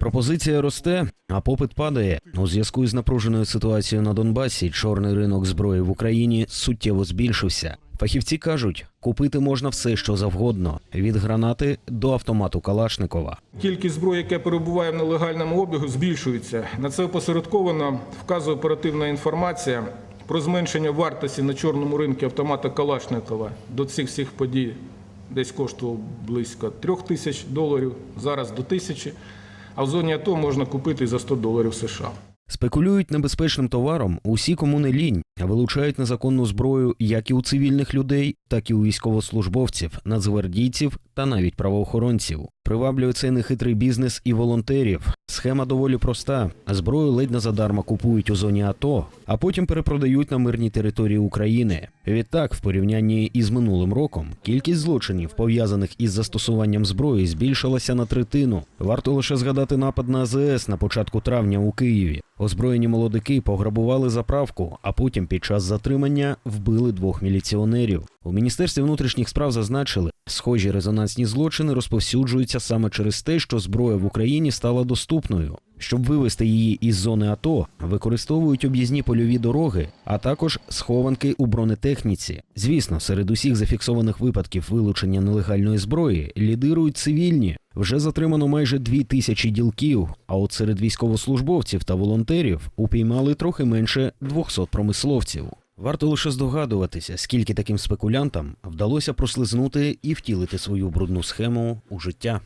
Пропозиція росте, а попит падає. У зв'язку із напруженою ситуацією на Донбасі чорний ринок зброї в Україні суттєво збільшився. Фахівці кажуть, купити можна все, що завгодно, від гранати до автомату Калашникова. Кількість зброї, яка перебуває в нелегальному обігу, збільшується. На це опосередковано вказує оперативна інформація про зменшення вартості на чорному ринку автомата Калашникова. До цих всіх подій десь коштував близько трьох тисяч доларів, зараз до тисячі. А в зоні АТО можна купити за 100 доларів США. Спекулюють небезпечним товаром усі, кому не лінь, а вилучають незаконну зброю як і у цивільних людей, так і у військовослужбовців, нацгвардійців та навіть правоохоронців. Приваблює цей нехитрий бізнес і волонтерів. Схема доволі проста: зброю ледь не задарма купують у зоні АТО, а потім перепродають на мирній території України. Відтак, в порівнянні із минулим роком, кількість злочинів, пов'язаних із застосуванням зброї, збільшилася на третину. Варто лише згадати напад на АЗС на початку травня у Києві. Озброєні молодики пограбували заправку, а потім під час затримання вбили двох міліціонерів. У міністерстві внутрішніх справ зазначили, схожі резонансні злочини розповсюджуються саме через те, що зброя в Україні стала доступною. Щоб вивести її із зони АТО, використовують об'їзні польові дороги, а також схованки у бронетехніці. Звісно, серед усіх зафіксованих випадків вилучення нелегальної зброї лідирують цивільні. Вже затримано майже дві тисячі ділків. А от серед військовослужбовців та волонтерів упіймали трохи менше 200 промисловців. Варто лише здогадуватися, скільки таким спекулянтам вдалося прослизнути і втілити свою брудну схему у життя.